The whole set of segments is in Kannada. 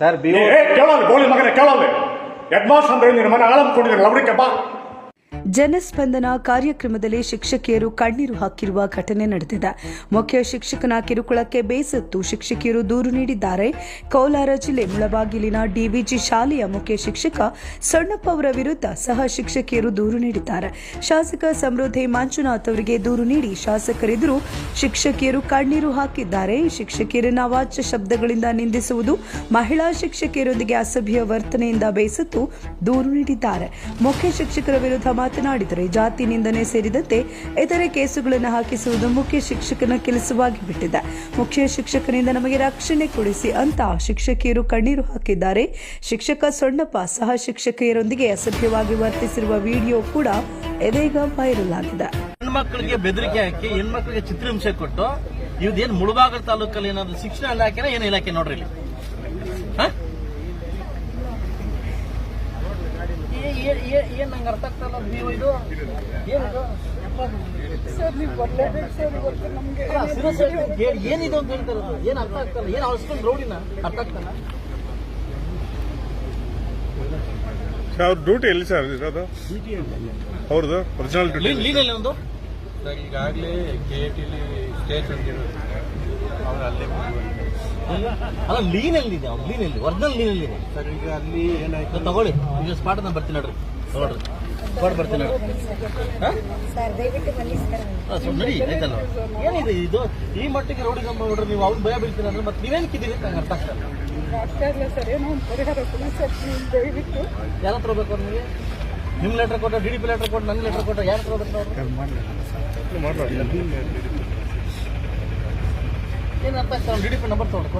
ಸರ್ ಬಿ ಏ ಕೇಳಲ್ಲ ಗೋಳಿ ಮಗನೇ ಕೇಳಲ್ಲ ಹೆಡ್ ಮಾಸ್ಟರ್ ಅಂದ್ರೆ ನಿನ್ನ ಮನೆ ಆಳಂಬ್ಕೊಂಡಿದ್ದೀನಿ ಲವಡಿಕೆ ಬಾ ಜನಸ್ಪಂದನ ಕಾರ್ಯಕ್ರಮದಲ್ಲಿ ಶಿಕ್ಷಕಿಯರು ಕಣ್ಣೀರು ಹಾಕಿರುವ ಘಟನೆ ನಡೆದಿದೆ. ಮುಖ್ಯ ಶಿಕ್ಷಕನ ಕಿರುಕುಳಕ್ಕೆ ಬೇಸತ್ತು ಶಿಕ್ಷಕಿಯರು ದೂರು ನೀಡಿದ್ದಾರೆ. ಕೋಲಾರ ಜಿಲ್ಲೆ ಮುಳಬಾಗಿಲಿನ ಡಿವಿಜಿ ಶಾಲೆಯ ಮುಖ್ಯ ಶಿಕ್ಷಕ ಸಣ್ಣಪ್ಪ ಅವರ ವಿರುದ್ಧ ಸಹ ಶಿಕ್ಷಕಿಯರು ದೂರು ನೀಡಿದ್ದಾರೆ. ಶಾಸಕ ಸಮೃದ್ಧಿ ಮಂಜುನಾಥ್ ಅವರಿಗೆ ದೂರು ನೀಡಿ ಶಾಸಕರೆದುರು ಶಿಕ್ಷಕಿಯರು ಕಣ್ಣೀರು ಹಾಕಿದ್ದಾರೆ. ಶಿಕ್ಷಕಿಯರನ್ನ ಅವಾಚ್ಯ ಶಬ್ದಗಳಿಂದ ನಿಂದಿಸುವುದು ಮಹಿಳಾ ಶಿಕ್ಷಕಿಯರೊಂದಿಗೆ ಅಸಭ್ಯ ವರ್ತನೆಯಿಂದ ಬೇಸತ್ತು ದೂರು ನೀಡಿದ್ದಾರೆ. ಮುಖ್ಯ ಶಿಕ್ಷಕರ ವಿರುದ್ಧ ಮಾತನಾಡಿದರೆ ಜಾತಿ ನಿಂದನೆ ಸೇರಿದಂತೆ ಇತರೆ ಕೇಸುಗಳನ್ನು ಹಾಕಿಸುವುದು ಮುಖ್ಯ ಶಿಕ್ಷಕನ ಕೆಲಸವಾಗಿ ಬಿಟ್ಟಿದೆ. ಮುಖ್ಯ ಶಿಕ್ಷಕನಿಂದ ನಮಗೆ ರಕ್ಷಣೆ ಕೊಡಿಸಿ ಅಂತ ಶಿಕ್ಷಕಿಯರು ಕಣ್ಣೀರು ಹಾಕಿದ್ದಾರೆ. ಶಿಕ್ಷಕ ಸೊಣ್ಣಪ್ಪ ಸಹ ಶಿಕ್ಷಕಿಯರೊಂದಿಗೆ ಅಸಭ್ಯವಾಗಿ ವರ್ತಿಸಿರುವ ವಿಡಿಯೋ ಕೂಡ ಇದೀಗ ವೈರಲ್ ಆಗಿದೆ. ಹೆಣ್ಮಕ್ಳಿಗೆ ಬೆದರಿಕೆ ಹಾಕಿ ಹೆಣ್ಮಕ್ಳಿಗೆ ಚಿತ್ರಹಿಂಸೆ ಕೊಟ್ಟು ಇವ್ದೇನ್ ಮುಳುಗಾಗ ತಾಲೂಕಲ್ಲಿ ಏನಾದ್ರು ಶಿಕ್ಷಣ ಇಲಾಖೆನ ಏನ್ ಇಲಾಖೆ ನೋಡ್ರಿ ಇಲ್ಲಿ ಹ? ಏ- ಏ- ಏ- ಏನ್ ನಂಗೆ ಅರ್ಥ ನೀವು ಇದು. ಏನಿದು? ಅಂತ ಹೇಳ್ತಾರೆ ಏನು ಅರ್ಥ ಆಗ್ತಲ್ಲ ಏನು ಅಷ್ಟೊಂದು ರೌಡಿನ? ಅರ್ಥ ಆಗ್ತಲ್ಲ ಅವ್ರ ಡ್ಯೂಟಿ ಎಲ್ಲಿ ಸರ್ ಇರೋದು? ಅವ್ರದ್ದು ಒರಿಜಿನಲ್ ಡ್ಯೂಟಿ ಈಗಾಗಲೇ ಕೆ ಟಿಲಿ ಸ್ಟೇಜ್ ಹೊಂದಿರೋದು ಅವ್ರು ಅಲ್ಲೇ ಬಂದಿದ್ದಾರೆ. ಅಲ್ಲ ಲೀನ್ ಎಲ್ಲಿದೆ ಅವ್ನು ಲೀನ್ ಎಲ್ಲಿ ಒರಿಜಿನಲ್ ಲೀನ್ ಎಲ್ಲಿದೆ ಸರ್ ಈಗ ಅಲ್ಲಿ ಏನಾಯ್ತು? ತಗೊಳ್ಳಿ. ಈಗ ಸ್ಪಾಟ್ ನಾನು ಬರ್ತೀನಿ ನೋಡ್ರಿ. ನೋಡ್ರಿ ಸ್ಪಾಟ್ ಬರ್ತೀನಿ ನೋಡ್ರಿ. ಹಾ? ನಡಿ ಆಯ್ತಲ್ಲ. ಏನಿದೆ ಇದು? ಈ ಮಟ್ಟಿಗೆ ರೋಡಿ ನಮ್ಮ ನೋಡ್ರಿ ನೀವು ಅವ್ನು ಭಯ ಬೀಳ್ತೀರ ಅಂದ್ರೆ ಮತ್ತೆ ನೀವೇನಕ್ಕಿದ್ದೀರಿ ಅಂತ ನಂಗೆ ಅರ್ಥ ಆಗ್ತಲ್ಲ ಆಗ್ತಾ ಇಲ್ಲ. ಸರ್ ಏನೋ ಒಂದು ಪರಿಹಾರ ಕೊಡಿ ಸರ್ ದಯವಿಟ್ಟು. ಯಾರ ಹತ್ರ ಬೇಕು ನಿಮಗೆ? ನಿಮ್ಮ ಲೆಟರ್ ಕೊಟ್ಟ ಡಿ ಡಿ ಪಿ ಲೆಟರ್ ಕೊಟ್ಟು ನನ್ನ ಲೆಟರ್ ಕೊಟ್ಟ ಯಾರ ಹತ್ರ ಬೇಕು ಏನು ಅರ್ಥ ಆಗ್ತಾ ನಂಬರ್ ನಂಬರ್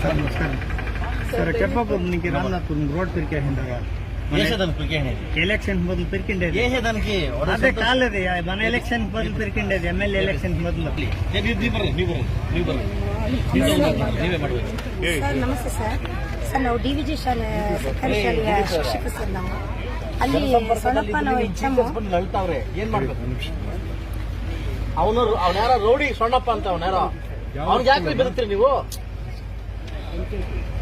ಸರ್ ನಮಸ್ಕಾರ. ಸರ್ ನಿಮಗೆ ರಾಮನಾಥ್ ರೋಡ್ ತಿರ್ಕೆ ಎಲೆಕ್ಷನ್ ಮೊದಲು ತಿರ್ಕೊಂಡೇರಿ ಅದೇ ಮನೆ ಎಲೆಕ್ಷನ್ ಮೊದಲು ತಿರ್ಕೊಂಡೇರಿ ಎಂ ಎಲ್ ಎಲೆಕ್ಷನ್ ಮೊದಲು. ಸರ್. ನಮಸ್ತೆ ಸರ್. ಸರ್ ನಾವು ಡಿ ಶಾಲೆ ಸರ್ಕಾರಿ ಶಾಲೆಯ ಶಿಕ್ಷಕ ಸರ್ ನಾವು. ಅಲ್ಲಿ ಸೊಳಪ್ಪ ನಾವು ಎಚ್ ಏನ್ ಮಾಡ್ಬೇಕು? ಅವನು ಅವ್ನ ಯಾರ ರೌಡಿ ಸೊಣ್ಣಪ್ಪ ಅಂತ ಅವ್ನ ಯಾರೋ. ಅವ್ನಿಗೆ ಯಾಕೆ ಬೆದರ್ತೀರಿ ನೀವು?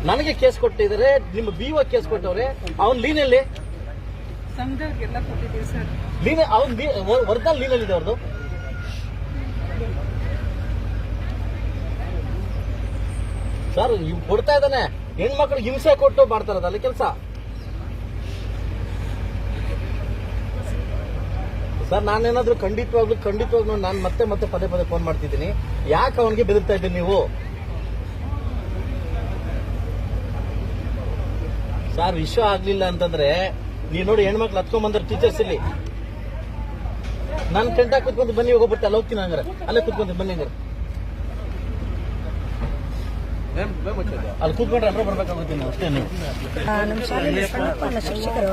ನನಗೆ ಕೇಸ್ ಕೊಟ್ಟಿದ್ರೆ ನಿಮ್ಮ ಬಿಒ ಒ ಕೇಸ್ ಕೊಟ್ಟವ್ರೆ ಅವನ್ ಲೀನಲ್ಲಿ ಲೀನ್ ಅವ್ನ್ ಒರಿಜಿನಲ್ ಲೀನಲ್ಲಿ ಇದೆ ಅವ್ರದ್ದು ಸರ್ ಇವ್ ಕೊಡ್ತಾ ಇದ್ದಾನೆ. ಹೆಣ್ಮಕ್ಳಿಗೆ ಹಿಂಸೆ ಕೊಟ್ಟು ಮಾಡ್ತಾರದಲ್ಲ ಅಲ್ಲಿ ಕೆಲಸ. ಸರ್, ನಾನೇನಾದ್ರೂ ಖಂಡಿತವಾಗ್ಲೂ ಖಂಡಿತವಾಗ್ಲೂ ನಾನು ಮತ್ತೆ ಮತ್ತೆ ಪದೇ ಪದೇ ಫೋನ್ ಮಾಡ್ತಿದ್ದೀನಿ. ಯಾಕೆ ಅವನಿಗೆ ಬೆದರ್ತಾ ಇದ್ದೀನಿ ನೀವು? ಸರ್, ವಿಶ್ವ ಆಗ್ಲಿಲ್ಲ ಅಂತಂದ್ರೆ ನೀವು ನೋಡಿ ಹೆಣ್ಮಕ್ಳು ಹತ್ಕೊಂಡ್ ಬಂದ್ರೆ ಟೀಚರ್ಸ್ ಇಲ್ಲಿ. ನಾನು ಟೆಂಟ್ ಹಾಕಿ ಕುತ್ಕೊಂತ ಬನ್ನಿ, ಹೋಗ್ಬಿಟ್ಟು ಅಲ್ಲಿ ಹೋಗ್ತೀನಿ ಹಂಗಾರೆ. ಅಲ್ಲೇ ಕುತ್ಕೊಂಡು ಬನ್ನಿ ಹಂಗಾರೆ. ಅಲ್ಲಿ ಕೂತ್ಕೊಂಡ್ರೆ ಅಂದ್ರೆ ಬರ್ಬೇಕಾಗುತ್ತೆ ನಾವು ಅಷ್ಟೇ ನೀವು. ನಮ್ಮ ಶಾಲೆಯಲ್ಲಿ ಸಣ್ಣಪ್ಪ ನಮ್ಮ ಶಿಕ್ಷಕರು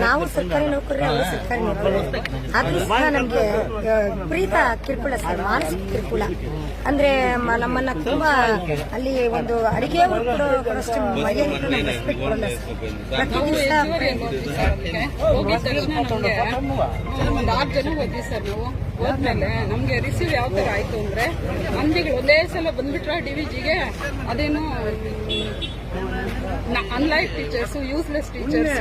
ನಾವು ಸರ್ಕಾರಿ ನೌಕರರು ಅವರು ಸರ್ಕಾರಿ ನೌಕರರು. ಆದ್ರೂ ಸಹ ನಮಗೆ ಪ್ರೀತ ಕಿರುಕುಳ ಸರ್ ಮಾನಸಿಕ ಕಿರುಕುಳ. ಅಂದ್ರೆ ನಮ್ಮನ್ನ ತುಂಬಾ ಅಲ್ಲಿ ಒಂದು ಅಡಿಗೆ ಒಂದು ಆರು ಜನ ಹೋದ್ಮೇಲೆ ನಮ್ಗೆ ರಿಸೀವ್ ಯಾವ ತರ ಆಯ್ತು ಅಂದ್ರೆ ಮಂದಿಗಳು ಒಂದೇ ಸಲ ಬಂದ್ಬಿಟ್ರ ಡಿವಿಜಿಗೆ ಅದೇನು ಅನ್ಲೈಕ್ ಟೀಚರ್ಸ್ ಯೂಸ್ಲೆಸ್ ಟೀಚರ್ಸ್